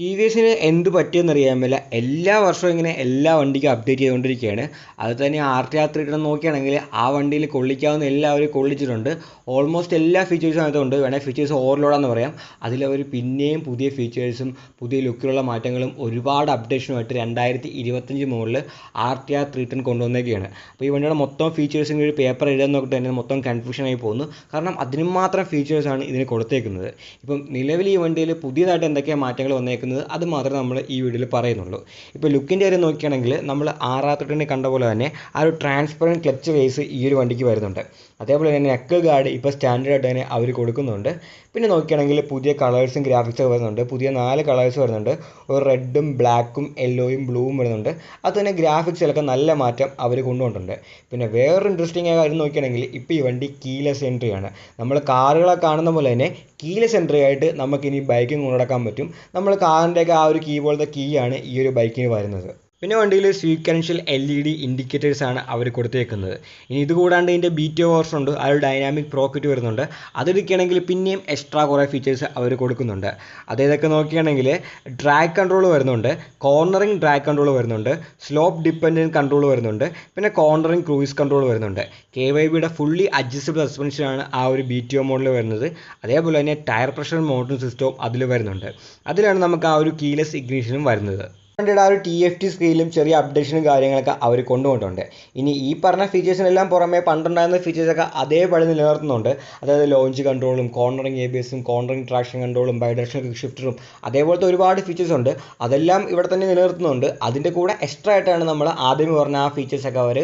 T V എസിന് എന്ത് പറ്റിയെന്നറിയാൻ മേല. എല്ലാ വർഷവും ഇങ്ങനെ എല്ലാ വണ്ടിക്കും അപ്ഡേറ്റ് ചെയ്തുകൊണ്ടിരിക്കുകയാണ് അത് തന്നെ ആർ ടി ആർ ത്രീ നോക്കുകയാണെങ്കിൽ ആ വണ്ടിയിൽ കൊള്ളിക്കാവുന്ന എല്ലാവരും കൊള്ളിച്ചിട്ടുണ്ട്. ഓൾമോസ്റ്റ് എല്ലാ ഫീച്ചേഴ്സും അതിനകത്തുണ്ട്. വേണേൽ ഫീച്ചേഴ്സ് ഓവർലോഡാന്ന് പറയാം. അതിലവർ പിന്നെയും പുതിയ ഫീച്ചേഴ്സും പുതിയ ലുക്കിലുള്ള മാറ്റങ്ങളും ഒരുപാട് അപ്ഡേഷനുമായിട്ട് രണ്ടായിരത്തി ഇരുപത്തഞ്ച് മുകളിൽ R T R three ten കൊണ്ടുവന്നേക്കുകയാണ് അപ്പോൾ ഈ വണ്ടിയുടെ മൊത്തം ഫീച്ചേഴ്സും ഒരു പേപ്പർ എഴുതാൻ നോക്കിയിട്ട് തന്നെ മൊത്തം കൺഫ്യൂഷനായി പോകുന്നു. കാരണം അതിന് മാത്രം ഫീച്ചേഴ്സാണ് ഇതിന് കൊടുത്തേക്കുന്നത്. ഇപ്പം നിലവിൽ ഈ വണ്ടിയിൽ പുതിയതായിട്ട് എന്തൊക്കെയാണ് മാറ്റങ്ങൾ വന്നേക്കുന്നത്? അത് മാത്രമേ നമ്മൾ ഈ വീഡിയോയിൽ പറയുന്നുള്ളൂ. ഇപ്പോൾ ലുക്കിന്റെ കാര്യം നോക്കുകയാണെങ്കിൽ നമ്മൾ ആറാത്തൊട്ടിനെ കണ്ട പോലെ തന്നെ ആ ഒരു ട്രാൻസ്പെറന്റ് ക്ലച്ച് വേസ് ഈ ഒരു വണ്ടിക്ക് വരുന്നുണ്ട്. അതേപോലെ തന്നെ നെക്ക് ഗാർഡ് ഇപ്പോൾ സ്റ്റാൻഡേർഡ് ആയിട്ട് തന്നെ അവർ കൊടുക്കുന്നുണ്ട്. പിന്നെ നോക്കുകയാണെങ്കിൽ പുതിയ കളേഴ്സും ഗ്രാഫിക്സും വരുന്നുണ്ട്. പുതിയ നാല് കളേഴ്സ് വരുന്നുണ്ട്. ഒരു റെഡും ബ്ലാക്കും യെല്ലോയും ബ്ലൂവും വരുന്നുണ്ട്. അത് തന്നെ ഗ്രാഫിക്സിലൊക്കെ നല്ല മാറ്റം അവർ കൊണ്ടുവന്നിട്ടുണ്ട്. പിന്നെ വേറൊരു ഇൻട്രസ്റ്റിംഗ് ആയ കാര്യം നോക്കുകയാണെങ്കിൽ ഇപ്പോൾ ഈ വണ്ടി കീലെസ് എൻട്രിയാണ് നമ്മൾ കാറുകളെ കാണുന്ന പോലെ തന്നെ കീലെസ് സെൻട്രിയായിട്ട് നമുക്കിനി ബൈക്കിംഗ് കൊണ്ടുനടക്കാൻ പറ്റും. നമ്മൾ കാറിന്റെയൊക്കെ ആ ഒരു കീ പോലത്തെ കീയാണ് ഈ ഒരു ബൈക്കിന് വരുന്നത്. പിന്നെ വണ്ടിയിൽ sequential L E D indicators ആണ് അവർ കൊടുത്തേക്കുന്നത്. ഇനി ഇത് കൂടാണ്ട് ഇതിന്റെ ബി ടി ഒ വേർഷൻ ഉണ്ട് ഒരു ഡൈനാമിക് പ്രോക്കറ്റ് വരുന്നുണ്ട്. അതെടുക്കുകയാണെങ്കിൽ പിന്നെയും എക്സ്ട്രാ കുറേ ഫീച്ചേഴ്സ് അവർ കൊടുക്കുന്നുണ്ട്. അതേതൊക്കെ നോക്കുകയാണെങ്കിൽ ഡ്രാഗ് കൺട്രോൾ വരുന്നുണ്ട് കോർണറിങ് ഡ്രാഗ് കൺട്രോൾ വരുന്നുണ്ട് സ്ലോപ്പ് ഡിപ്പെൻഡന്റ് കൺട്രോൾ വരുന്നുണ്ട് പിന്നെ കോർണറിങ് ക്രൂയിസ് കൺട്രോൾ വരുന്നുണ്ട്. കെ വൈ ബിയുടെ ഫുള്ളി അഡ്ജസ്റ്റബിൾ സസ്പെൻഷനാണ് ആ ഒരു ബി ടി ഒ മോഡൽ വരുന്നത്. അതേപോലെ തന്നെ ടയർ പ്രഷർ മോട്ടറിംഗ് സിസ്റ്റവും അതിൽ വരുന്നുണ്ട്. അതിലാണ് നമുക്ക് ആ ഒരു കീലെസ് ഇഗ്നീഷനും വരുന്നത്. വണ്ടിയുടെ ആ ഒരു ടി എഫ് ടി സ്ക്രീനിലും ചെറിയ അപ്ഡേഷനും കാര്യങ്ങളൊക്കെ അവർ കൊണ്ടുപോയിട്ടുണ്ട്. ഇനി ഈ പറഞ്ഞ ഫീച്ചേഴ്സിനെല്ലാം പുറമെ പണ്ടുണ്ടായിരുന്ന ഫീച്ചേഴ്സൊക്കെ അതേപടി നിലനിർത്തുന്നുണ്ട്. അതായത് ലോഞ്ച് കൺട്രോളും കോർണറിങ് എ ബി എസും കോർണറിങ് ട്രാക്ഷൻ കൺട്രോളും ബൈഡക്ഷൻ ഷിഫ്റ്ററും അതേപോലത്തെ ഒരുപാട് ഫീച്ചേഴ്സ് ഉണ്ട്. അതെല്ലാം ഇവിടെ തന്നെ നിലനിർത്തുന്നുണ്ട്. അതിന്റെ കൂടെ എക്സ്ട്രാ ആയിട്ടാണ് നമ്മൾ ആദ്യം പറഞ്ഞ ആ ഫീച്ചേഴ്സൊക്കെ അവർ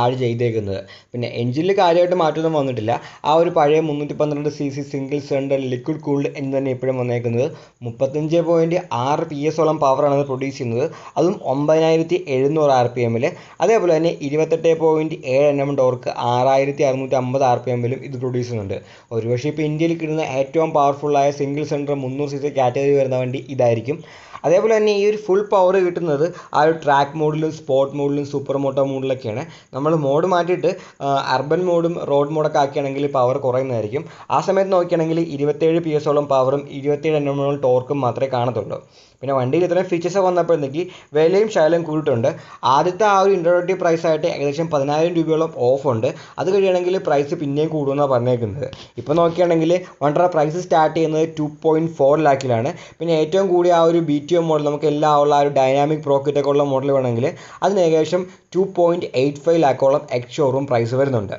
ആഡ് ചെയ്തേക്കുന്നത്. പിന്നെ എഞ്ചിനിൽ കാര്യമായിട്ട് മാറ്റമൊന്നും വന്നിട്ടില്ല. ആ ഒരു പഴയ മുന്നൂറ്റി പന്ത്രണ്ട് C C single cylinder liquid cooled എന്ന് തന്നെ ഇപ്പോഴും വന്നേക്കുന്നത്. മുപ്പത്തഞ്ച് പോയിന്റ് ആറ് പി എസ് ഓളം പവറാണ് അത് പ്രൊഡ്യൂസ് ചെയ്യുന്നത്. അതും ഒമ്പതിനായിരത്തി എഴുന്നൂറ് ആർ പി എമ്മിൽ അതേപോലെ തന്നെ ഇരുപത്തെട്ട് പോയിന്റ് ഏഴ് എൻ എം ഡോർക്ക് ആറായിരത്തി അറുന്നൂറ്റി അമ്പത് ആർ പി എമ്മിലും ഇത് പ്രൊഡ്യൂസ് ചെയ്യുന്നുണ്ട്. ഒരുപക്ഷെ ഇപ്പോൾ ഇന്ത്യയിൽ കിട്ടുന്ന ഏറ്റവും പവർഫുള്ളായ സിംഗിൾ സെന്റർ മുന്നൂറ് സി സി കാറ്റഗറി വരുന്ന വണ്ടി ഇതായിരിക്കും. അതേപോലെ തന്നെ ഈ ഒരു ഫുൾ പവർ കിട്ടുന്നത് ആ ഒരു ട്രാക്ക് മോഡിലും സ്പോർട്ട് മോഡിലും സൂപ്പർ മോട്ടോ മോഡിലൊക്കെയാണ് നമ്മൾ മോഡ് മാറ്റിയിട്ട് അർബൻ മോഡും റോഡ് മോഡൊക്കെ ആക്കിയാണെങ്കിൽ പവർ കുറയുന്നതായിരിക്കും. ആ സമയത്ത് നോക്കിയാണെങ്കിൽ ഇരുപത്തേഴ് പി ഓളം പവറും ഇരുപത്തേഴ് എമ്മോളം ടോർക്കും മാത്രമേ കാണത്തുള്ളൂ. പിന്നെ വണ്ടിയിൽ ഇത്രയും ഫീച്ചേഴ്സ് വന്നപ്പോഴത്തേക്ക് വിലയും ശകലം കൂടിയിട്ടുണ്ട്. ആദ്യത്തെ ആ ഒരു ഇൻട്രോഡക്റ്റീവ് പ്രൈസ് ആയിട്ട് ഏകദേശം പതിനായിരം രൂപയോളം ഓഫ് ഉണ്ട്. അത് കഴിയണമെങ്കിൽ പ്രൈസ് പിന്നെയും കൂടുമെന്നാണ് പറഞ്ഞേക്കുന്നത്. ഇപ്പോൾ നോക്കുകയാണെങ്കിൽ വണ്ടറ പ്രൈസ് സ്റ്റാർട്ട് ചെയ്യുന്നത് ടു പോയിന്റ് ഫോർ ലാക്കിലാണ് പിന്നെ ഏറ്റവും കൂടിയ ആ ഒരു ബി ടി ഒ മോഡൽ നമുക്ക് എല്ലാം ഉള്ള ആ ഒരു ഡൈനാമിക് പ്രോക്കറ്റൊക്കെ ഉള്ള മോഡൽ വേണമെങ്കിൽ അതിന് ഏകദേശം ടു പോയിന്റ് എയ്റ്റ് ഫൈവ് ലാക്കോളം എക്സ് ഷോറൂം പ്രൈസ് വരുന്നുണ്ട്.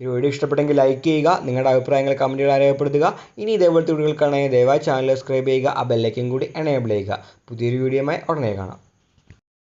ഈ വീഡിയോ ഇഷ്ടപ്പെട്ടെങ്കിൽ ലൈക്ക് ചെയ്യുക നിങ്ങളുടെ അഭിപ്രായങ്ങൾ കമന്റുകൾ രേഖപ്പെടുത്തുക ഇനി ഇതേപോലത്തെ വീഡിയോകൾക്കാണെങ്കിൽ ദയവായി ചാനൽ സബ്സ്ക്രൈബ് ചെയ്യുക ആ ബെല്ലൈക്കൻ കൂടി എനേബിൾ ചെയ്യുക. പുതിയൊരു വീഡിയോയുമായി ഉടനെ കാണാം.